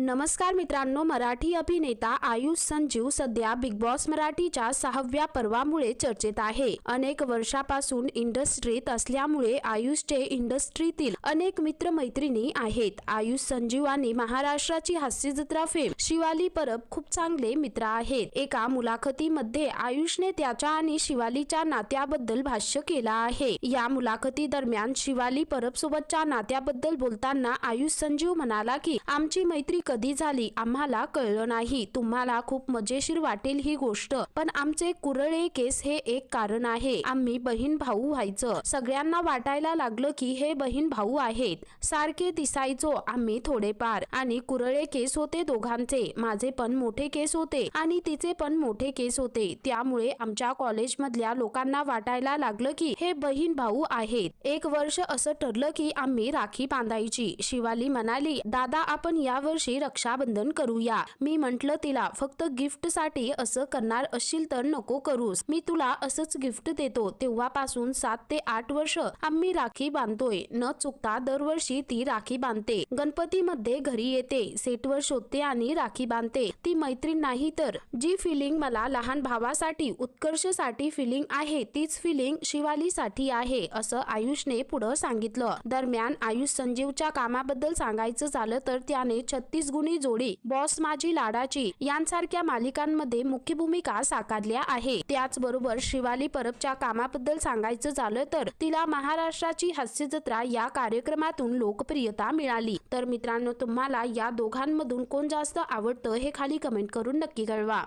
नमस्कार मित्रांनो मराठी अभिनेता आयुष संजीव सध्या बिग बॉस मराठीच्या सहाव्या पर्वामुळे चर्चेत आहे. अनेक वर्षापासून इंडस्ट्रीत असल्यामुळे आयुषचे इंडस्ट्रीतील अनेक मित्रमैत्रिणी आहेत. आयुष संजीव आणि महाराष्ट्राची हास्य जत्रा फेम शिवाली परब खूप चांगले मित्र आहेत. एका मुलाखतीमध्ये आयुषने त्याच्या आणि शिवालीच्या नात्याबद्दल भाष्य केला आहे. या मुलाखती दरम्यान शिवाली परब सोबतच्या नात्याबद्दल बोलताना आयुष संजीव म्हणाला की आमची मैत्री कधी झाली आम्हाला कळलं नाही. तुम्हाला खूप मजेशीर वाटेल ही गोष्ट. पण आमचे कुरळे केस हे एक कारण आहे. आम्ही बहीण भाऊ व्हायचं. सगळ्यांना वाटायला लागलं की हे बहीण भाऊ आहेत. सारखे दिसायचो आम्ही थोडेफार. आणि कुरळे केस होते दोघांचे. माझे पण मोठे केस होते. आणि तिचे पण मोठे केस होते. त्यामुळे आमच्या कॉलेजमधल्या लोकांना वाटायला लागलं की हे बहीण भाऊ आहेत. एक वर्ष असं ठरलं की आम्ही राखी बांधायची. शिवाली म्हणाली दादा आपण यावर्षी रक्षाबंधन करूया. मी म्हंटल तिला फक्त गिफ्टसाठी असं करणार असशील तर नको करूस. मी तुला असंच गिफ्ट देतो. तेव्हापासून सात ते आठ वर्ष आम्ही राखी बांधतोय. न चुकता दरवर्षी ती राखी बांधते. गणपतीमध्ये घरी येते. सेटवर शोधते आणि राखी बांधते. ती मैत्रीण नाही तर. जी फिलिंग मला लहान भावासाठी उत्कर्षसाठी फिलिंग आहे तीच फिलिंग शिवालीसाठी आहे असं आयुषने पुढं सांगितलं. दरम्यान आयुष संजीवच्या कामाबद्दल सांगायचं झालं तर त्याने छत्तीस गुणी जोडी बॉस माझी लाडाची यांसारख्या मालिकांमध्ये मुख्य भूमिका साकारल्या आहे. त्याचबरोबर शिवाली परबच्या कामाबद्दल सांगायचं झालं तर तिला महाराष्ट्राची हास्य जत्रा या कार्यक्रमातून लोकप्रियता मिळाली. तर मित्रांनो तुम्हाला या दोघांमधून कोण जास्त आवडतं हे खाली कमेंट करून नक्की कळवा.